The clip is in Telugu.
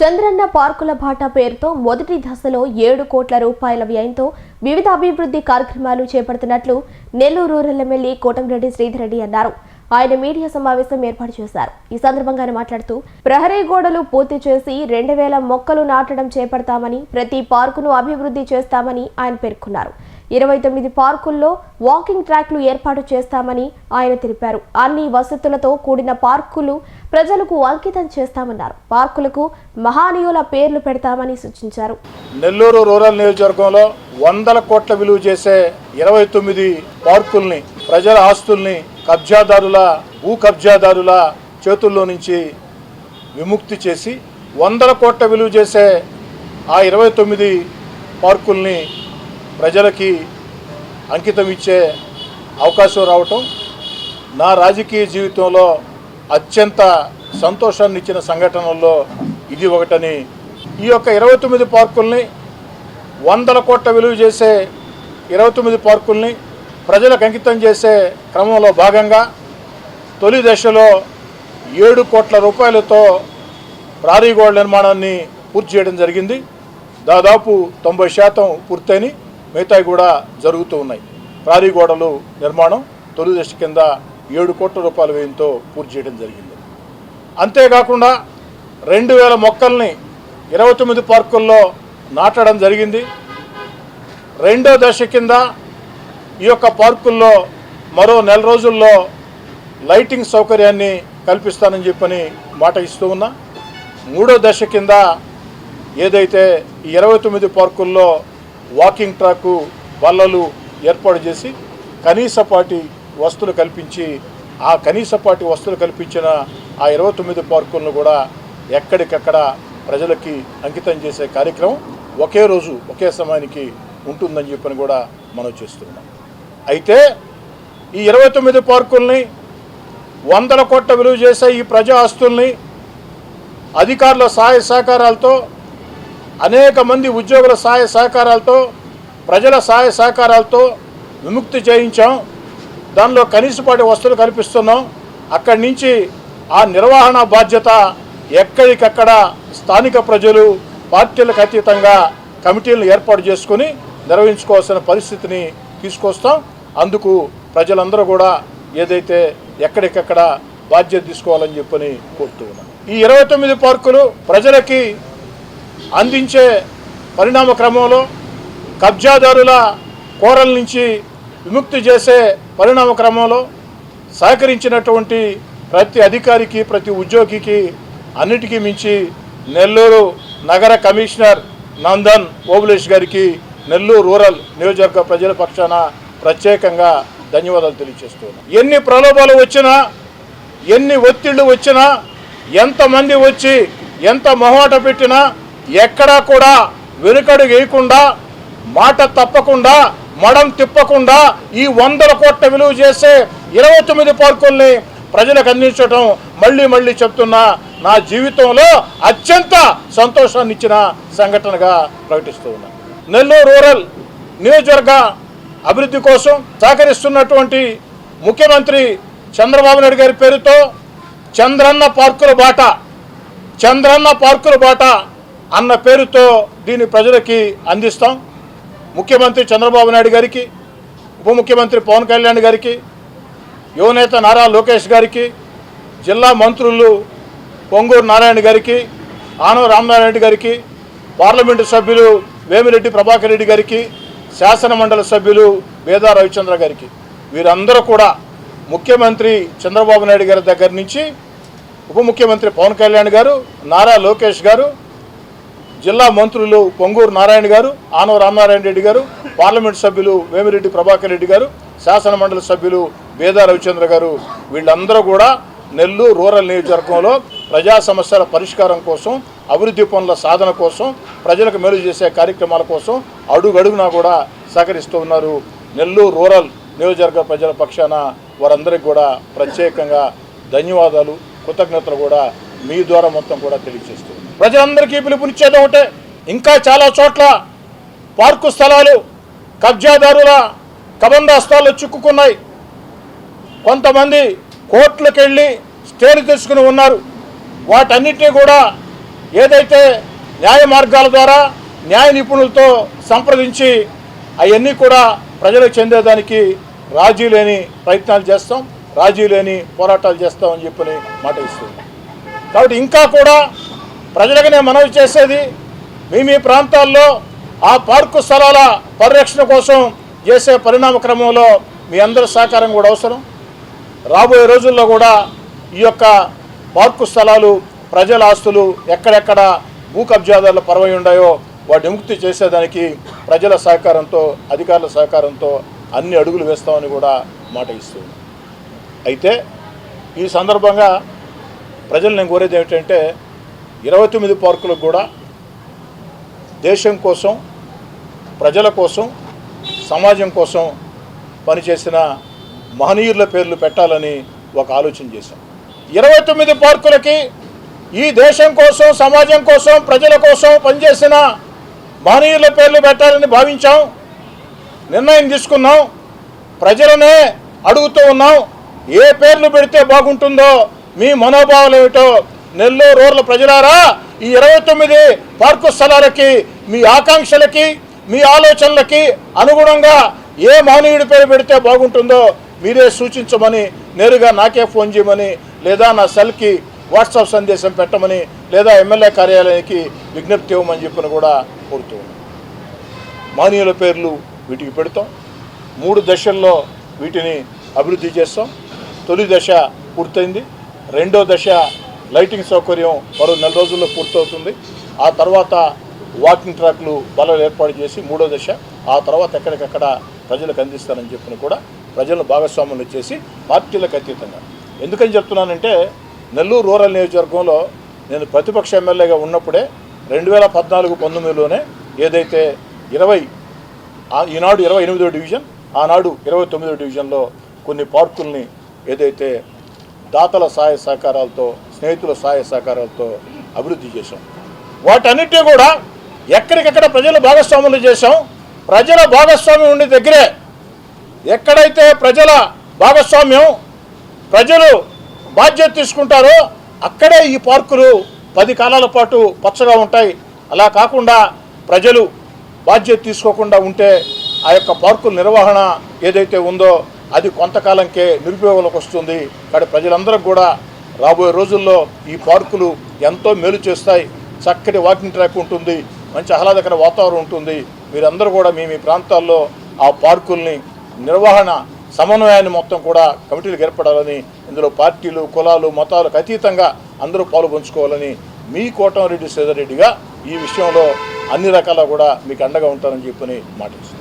చంద్రన్న పార్కుల బాట పేరుతో మొదటి దశలో ఏడు కోట్ల రూపాయల వ్యయంతో వివిధ అభివృద్ధి కార్యక్రమాలు చేపడుతున్నట్లు నెల్లూరు రూరల్ ఎమ్మెల్యే కోటంరెడ్డి శ్రీధర్ రెడ్డి అన్నారు. ఆయన మీడియా సమావేశం ఏర్పాటు చేశారు. ఈ సందర్భంగా మాట్లాడుతూ ప్రహరీ గోడలు పూర్తి చేసి రెండు వేల మొక్కలు నాటడం చేపడతామని ప్రతి పార్కును అభివృద్ధి చేస్తామని ఆయన పేర్కొన్నారు. ఇరవై తొమ్మిది పార్కుల్లో వాకింగ్ ట్రాక్లు ఏర్పాటు చేస్తామని ఆయన తెలిపారు. అన్ని వసతులతో కూడిన పార్కులు ప్రజలకు అంకితం చేస్తామన్నారు. పార్కులకు మహానీయుల పేర్లు పెడతామని సూచించారు. నెల్లూరు రూరల్ నియోజకవర్గంలో వందల కోట్ల విలువ చేసే ఇరవై తొమ్మిది పార్కుల్ని ప్రజల ఆస్తుల్ని కబ్జాదారుల భూ కబ్జాదారుల చేతుల్లో నుంచి విముక్తి చేసి వందల కోట్ల విలువ చేసే ఆ ఇరవై తొమ్మిది పార్కుల్ని ప్రజలకి అంకితం ఇచ్చే అవకాశం రావటం నా రాజకీయ జీవితంలో అత్యంత సంతోషాన్ని ఇచ్చిన సంఘటనల్లో ఇది ఒకటని ఈ యొక్క ఇరవై తొమ్మిది పార్కుల్ని వందల కోట్ల విలువ చేసే ఇరవై తొమ్మిది పార్కుల్ని ప్రజలకు అంకితం చేసే క్రమంలో భాగంగా తొలి దశలో ఏడు కోట్ల రూపాయలతో ప్రారీ గోడ నిర్మాణాన్ని పూర్తి చేయడం జరిగింది. దాదాపు తొంభై శాతం పూర్తయినాయి. మిగతాయి కూడా జరుగుతూ ఉన్నాయి. ప్రారీ గోడలు నిర్మాణం తొలి దశ కింద ఏడు కోట్ల రూపాయల వ్యయంతో పూర్తి చేయడం జరిగింది. అంతేకాకుండా రెండు వేల మొక్కల్ని ఇరవై తొమ్మిది పార్కుల్లో నాటడం జరిగింది. రెండో దశ కింద ఈ యొక్క పార్కుల్లో మరో నెల రోజుల్లో లైటింగ్ సౌకర్యాన్ని కల్పిస్తానని చెప్పని మాట ఇస్తూ ఉన్నా. మూడో దశ కింద ఏదైతే ఈ ఇరవై తొమ్మిది పార్కుల్లో వాకింగ్ ట్రాకు బల్లలు ఏర్పాటు చేసి కనీసపాటి వస్తువులు కల్పించి ఆ కనీసపాటి వస్తువులు కల్పించిన ఆ ఇరవై తొమ్మిది పార్కులను కూడా ఎక్కడికక్కడ ప్రజలకి అంకితం చేసే కార్యక్రమం ఒకే రోజు ఒకే సమయానికి ఉంటుందని చెప్పని కూడా మనం చేస్తున్నాం. అయితే ఈ ఇరవై తొమ్మిది పార్కుల్ని వందల కోట్ల విలువ చేసే ఈ ప్రజా ఆస్తుల్ని అధికారుల సహాయ సహకారాలతో అనేక మంది ఉద్యోగుల సహాయ సహకారాలతో ప్రజల సహాయ సహకారాలతో విముక్తి చేయించాం. దానిలో కనీసపాటి వస్తువులు కల్పిస్తున్నాం. అక్కడి నుంచి ఆ నిర్వహణ బాధ్యత ఎక్కడికక్కడ స్థానిక ప్రజలు పార్టీలకు అతీతంగా కమిటీలను ఏర్పాటు చేసుకుని నిర్వహించుకోవాల్సిన పరిస్థితిని తీసుకొస్తాం. అందుకు ప్రజలందరూ కూడా ఏదైతే ఎక్కడికక్కడ బాధ్యత తీసుకోవాలని చెప్పని కోరుతూ ఉన్నాం. ఈ ఇరవై తొమ్మిది పార్కులు ప్రజలకి అందించే పరిణామ క్రమంలో కబ్జాదారుల కోరల నుంచి విముక్తి చేసే పరిణామ క్రమంలో సహకరించినటువంటి ప్రతి అధికారికి ప్రతి ఉద్యోగికి అన్నిటికీ మించి నెల్లూరు నగర కమిషనర్ నందన్ ఓబులేష్ గారికి నెల్లూరు రూరల్ నియోజకవర్గ ప్రజల పక్షాన ప్రత్యేకంగా ధన్యవాదాలు తెలియజేస్తున్నాను. ఎన్ని ప్రలోభాలు వచ్చినా ఎన్ని ఒత్తిళ్ళు వచ్చినా ఎంతమంది వచ్చి ఎంత మొహమాట పెట్టినా ఎక్కడా కూడా వెనుకడు వేయకుండా మాట తప్పకుండా మడం తిప్పకుండా ఈ వందల కోట్ల విలువ చేసే ఇరవై తొమ్మిది పార్కుల్ని ప్రజలకు అందించడం మళ్ళీ మళ్ళీ చెప్తున్నా. నా జీవితంలో అత్యంత సంతోషాన్ని ఇచ్చిన సంఘటనగా ప్రకటిస్తూ ఉన్నా. నెల్లూరు రూరల్ నియోజకవర్గ అభివృద్ధి కోసం సహకరిస్తున్నటువంటి ముఖ్యమంత్రి చంద్రబాబు నాయుడు గారి పేరుతో చంద్రన్న పార్కుల బాట చంద్రన్న పార్కుల బాట అన్న పేరుతో దీన్ని ప్రజలకి అందిస్తాం. ముఖ్యమంత్రి చంద్రబాబు నాయుడు గారికి ఉప ముఖ్యమంత్రి పవన్ కళ్యాణ్ గారికి యువనేత నారా లోకేష్ గారికి జిల్లా మంత్రులు పొంగూరు నారాయణ గారికి ఆనవ రామనారాయణ గారికి పార్లమెంటు సభ్యులు వేమిరెడ్డి ప్రభాకర్ రెడ్డి గారికి శాసనమండలి సభ్యులు వేదా రవిచంద్ర గారికి. వీరందరూ కూడా ముఖ్యమంత్రి చంద్రబాబు నాయుడు గారి దగ్గర నుంచి ఉప ముఖ్యమంత్రి పవన్ కళ్యాణ్ గారు నారా లోకేష్ గారు జిల్లా మంత్రులు పొంగూరు నారాయణ గారు ఆనవ రామనారాయణ రెడ్డి గారు పార్లమెంట్ సభ్యులు వేమిరెడ్డి ప్రభాకర్ రెడ్డి గారు శాసన మండలి సభ్యులు వేదా రవిచంద్ర గారు. వీళ్ళందరూ కూడా నెల్లూరు రూరల్ నియోజకవర్గంలో ప్రజా సమస్యల పరిష్కారం కోసం అభివృద్ధి పనుల సాధన కోసం ప్రజలకు మేలు చేసే కార్యక్రమాల కోసం అడుగడుగునా కూడా సహకరిస్తూ ఉన్నారు. నెల్లూరు రూరల్ నియోజకవర్గ ప్రజల పక్షాన వారందరికీ కూడా ప్రత్యేకంగా ధన్యవాదాలు కృతజ్ఞతలు కూడా మీ ద్వారా మొత్తం కూడా తెలియజేస్తుంది ప్రజలందరికీ పిలుపునిచ్చేది ఒకటే. ఇంకా చాలా చోట్ల పార్కు స్థలాలు కబ్జాదారుల కబందాస్తాలు చిక్కుకున్నాయి. కొంతమంది కోర్టులకు వెళ్ళి స్టేలు తెచ్చుకుని ఉన్నారు. వాటన్నిటినీ కూడా ఏదైతే న్యాయ మార్గాల ద్వారా న్యాయ నిపుణులతో సంప్రదించి అవన్నీ కూడా ప్రజలకు చెందేదానికి రాజీ లేని ప్రయత్నాలు చేస్తాం రాజీ లేని పోరాటాలు చేస్తామని చెప్పని మాట ఇస్తుంది కాబట్టి ఇంకా కూడా ప్రజలకు నేను మనవి చేసేది మీ మీ ప్రాంతాల్లో ఆ పార్కు స్థలాల పరిరక్షణ కోసం చేసే పరిణామ క్రమంలో మీ అందరి సహకారం కూడా అవసరం. రాబోయే రోజుల్లో కూడా ఈ యొక్క పార్కు స్థలాలు ప్రజల ఆస్తులు ఎక్కడెక్కడ భూ కబ్జాదారుల పరవై ఉన్నాయో వాటిని ముక్తి చేసేదానికి ప్రజల సహకారంతో అధికారుల సహకారంతో అన్ని అడుగులు వేస్తామని కూడా మాట ఇస్తుంది అయితే ఈ సందర్భంగా ప్రజలు నేను కోరేది ఏమిటంటే ఇరవై తొమ్మిది పార్కులకు కూడా దేశం కోసం ప్రజల కోసం సమాజం కోసం పనిచేసిన మహనీయుల పేర్లు పెట్టాలని ఒక ఆలోచన చేశాం. ఇరవై తొమ్మిది పార్కులకి ఈ దేశం కోసం సమాజం కోసం ప్రజల కోసం పనిచేసిన మహనీయుల పేర్లు పెట్టాలని భావించాం. నిర్ణయం తీసుకున్నాం. ప్రజలనే అడుగుతూ ఉన్నాం. ఏ పేర్లు పెడితే బాగుంటుందో మీ మనోభావాలు ఏమిటో నెల్లూరు రూరల్ ప్రజలారా ఈ ఇరవై తొమ్మిది పార్కు స్థలాలకి మీ ఆకాంక్షలకి మీ ఆలోచనలకి అనుగుణంగా ఏ మహనీయుడి పేరు పెడితే బాగుంటుందో మీరే సూచించమని నేరుగా నాకే ఫోన్ చేయమని లేదా నా సెల్కి వాట్సాప్ సందేశం పెట్టమని లేదా ఎమ్మెల్యే కార్యాలయానికి విజ్ఞప్తి ఇవ్వమని చెప్పని కూడా కోరుతూ ఉన్నాను మానీయుల పేర్లు వీటికి పెడతాం. మూడు దశల్లో వీటిని అభివృద్ధి చేస్తాం. తొలి దశ పూర్తయింది. రెండో దశ లైటింగ్ సౌకర్యం మరో నెల రోజుల్లో పూర్తవుతుంది. ఆ తర్వాత వాకింగ్ ట్రాక్లు బలాలు ఏర్పాటు చేసి మూడో దశ ఆ తర్వాత ఎక్కడికక్కడ ప్రజలకు అందిస్తారని చెప్పిన కూడా ప్రజలను భాగస్వాములు చేసి పార్టీలకు అతీతంగా. ఎందుకని చెప్తున్నానంటే నెల్లూరు రూరల్ నియోజకవర్గంలో నేను ప్రతిపక్ష ఎమ్మెల్యేగా ఉన్నప్పుడే రెండు వేల పద్నాలుగు పంతొమ్మిదిలోనే ఏదైతే ఇరవై ఈనాడు ఇరవై ఎనిమిదో డివిజన్ ఆనాడు ఇరవై తొమ్మిదో డివిజన్లో కొన్ని పార్కుల్ని ఏదైతే దాతల సహాయ సహకారాలతో స్నేహితుల సహాయ సహకారాలతో అభివృద్ధి చేశాం. వాటన్నిటి కూడా ఎక్కడికెక్కడ ప్రజలు భాగస్వాములు చేశాం. ప్రజల భాగస్వామ్యం ఉండే దగ్గరే ఎక్కడైతే ప్రజల భాగస్వామ్యం ప్రజలు బాధ్యత తీసుకుంటారో అక్కడే ఈ పార్కులు పది కాలాల పాటు పచ్చగా ఉంటాయి. అలా కాకుండా ప్రజలు బాధ్యత తీసుకోకుండా ఉంటే ఆ యొక్క పార్కుల నిర్వహణ ఏదైతే ఉందో అది కొంతకాలంకే నిరుపయోగంలోకి వస్తుంది. కాబట్టి ప్రజలందరూ కూడా రాబోయే రోజుల్లో ఈ పార్కులు ఎంతో మేలు చేస్తాయి. చక్కటి వాకింగ్ ట్రాక్ ఉంటుంది. మంచి ఆహ్లాదకర వాతావరణం ఉంటుంది. మీరందరూ కూడా మీ మీ ప్రాంతాల్లో ఆ పార్కుల్ని నిర్వహణ సమన్వయాన్ని మొత్తం కూడా కమిటీలకు ఏర్పడాలని ఇందులో పార్టీలు కులాలు మతాలకు అతీతంగా అందరూ పాలు పంచుకోవాలని మీ కోటంరెడ్డి సేదరెడ్డిగా ఈ విషయంలో అన్ని రకాల కూడా మీకు అండగా ఉంటానని చెప్పని మాటిస్తుంది